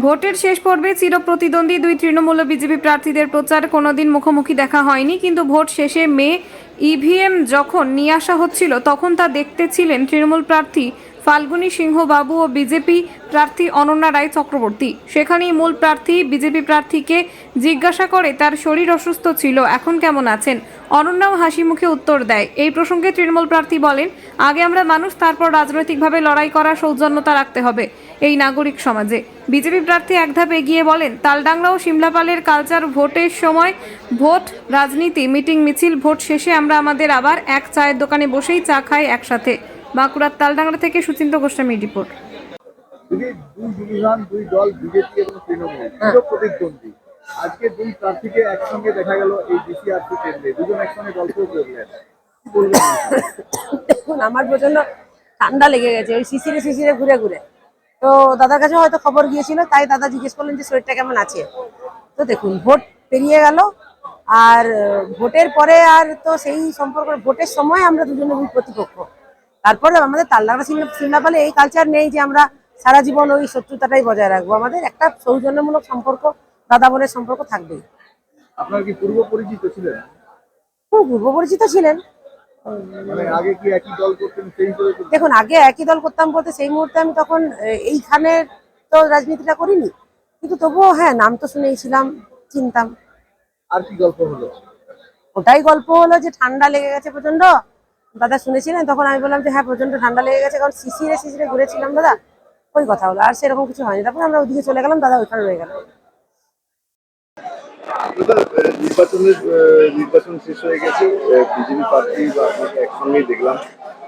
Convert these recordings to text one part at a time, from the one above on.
ভোটের শেষ পর্বে চিরপ্রতিদ্বন্দ্বী দুই তৃণমূল বিজেপি প্রার্থীদের প্রচার কোনোদিন মুখোমুখি দেখা হয়নি, কিন্তু ভোট শেষে মে ইভিএম যখন নিয়ে আসা হচ্ছিল, তখন তা দেখতে ছিলেন তৃণমূল প্রার্থী ফাল্গুনী সিংহ বাবু ও বিজেপি প্রার্থী অনন্যা রায় চক্রবর্তী। সেখানেই মূল প্রার্থী, বিজেপি প্রার্থীকে জিজ্ঞাসা করে তার শরীর অসুস্থ ছিল, এখন কেমন আছেন? অনন্যাও হাসি মুখে উত্তর দেয়, এই প্রসঙ্গে তৃণমূল প্রার্থী বলেন, আগে আমরা মানুষ, তারপর রাজনৈতিকভাবে লড়াই করার সৌজন্যতা রাখতে হবে। এই নাগরিক সমাজে। বিজেপি প্রার্থী এক ধাপ এগিয়ে বলেন, তালডাংরা ও সিমলাপালের কালচার ভোটের সময় ভোট, রাজনীতি, মিটিং, মিছিল, ভোট শেষে আমরা আমাদের আবার এক চায়ের দোকানে বসেই চা খাই একসাথে। বাঁকুড়ার তালডাংরা থেকে সুচিন্ত গোস্বামী রিপোর্ট। দুই দল বিজেপি এবং তৃণমূল প্রতিদ্বন্দ্বী। আজকে দুই প্রার্থীকে একসঙ্গে দেখা গেল এই ডিসিআরসি কেন্দ্রে। দুজন একসঙ্গে গল্প করলেন। কি বলবেন এই বিষয়ে? দেখুন আমার প্রচণ্ড ঠান্ডা লেগে গেছে ওই শিশিরে শিশিরে ঘুরে ঘুরে। তো দাদার কাছে হয়তো খবর গিয়েছিল তাই দাদা জিজ্ঞেস করলেন যে শরীরটা কেমন আছে? তো দেখুন ভোট পেরিয়ে গেল আর ভোটের পরে আর তো সেই সম্পর্ক ভোটের সময় আমরা দুজনে দুই প্রতিপক্ষ। তারপরে আমাদের তাল্লাগড়া সিমলাপালে এই কালচার নেই যে আমরা সারা জীবন ওই শত্রুতাটাই বজায় রাখব। আমাদের একটা সৌজন্যমূলক সম্পর্ক দাদা বোনের সম্পর্ক থাকবেই। আপনার কি পূর্ব পরিচিত ছিলেন? খুব পূর্ব পরিচিত ছিলেন। মানে দেখুন আগে একই দল করতাম বলতে সেই মুহূর্তে আমি তখন এইখানে তো রাজনীতিটা করিনি। কিন্তু তবুও হ্যাঁ নাম তো শুনেছিলাম চিনতাম। আর কি গল্প হলো? ওটাই গল্প হলো যে ঠান্ডা লেগে গেছে প্রচণ্ড দাদা শুনেছিলেন তখন আমি বললাম যে হ্যাঁ প্রচণ্ড ঠান্ডা লেগে গেছে কারণ শিশিরে শিশিরে ঘুরেছিলাম দাদা ওই কথা হলো আর সেরকম কিছু হয়নি। তারপর আমরা ওইদিকে চলে গেলাম দাদা ওইখানে রয়ে গেল। নির্বাচনের নির্বাচন শেষ হয়ে গেছে বিজেপি প্রার্থী বা আপনাকে একসঙ্গেই দেখলাম।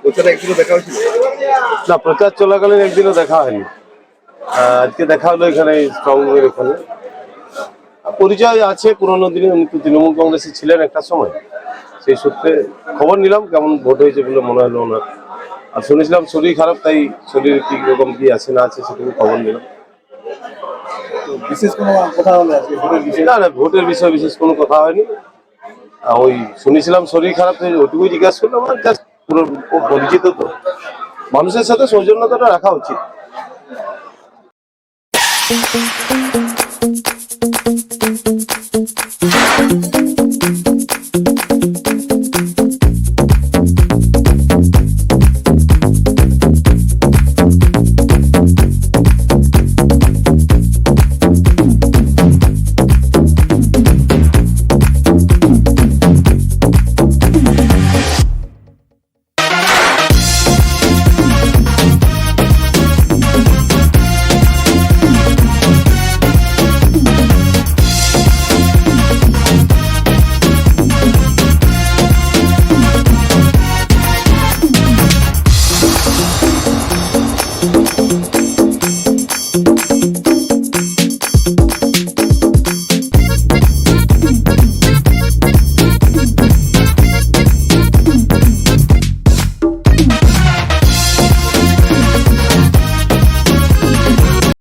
প্রচারে একদিনও দেখা হয়েছিল? না প্রচার চলাকালীন একদিনও দেখা হয়নি। আজকে দেখা হলো এখানে স্ট্রং রুমের এখানে। পরিচয় আছে পুরোনো দিনে উনি তো তৃণমূল কংগ্রেসে ছিলেন একটা সময়। সেই সূত্রে খবর নিলাম কেমন ভোট হয়েছে বলে মনে হলো ওনার আর শুনেছিলাম শরীর খারাপ তাই শরীর কি রকম কি আছে না আছে সেটুকু খবর নিলাম। বিশেষ কোনো কথা ভোটের বিষয়ে? না না ভোটের বিষয়ে বিশেষ কোনো কথা হয়নি। ওই শুনেছিলাম শরীর খারাপ ওটুকুই জিজ্ঞাসা করলাম আর জাস্ট পুরো পরিচিত তো। মানুষের সাথে সৌজন্যতাটা রাখা উচিত।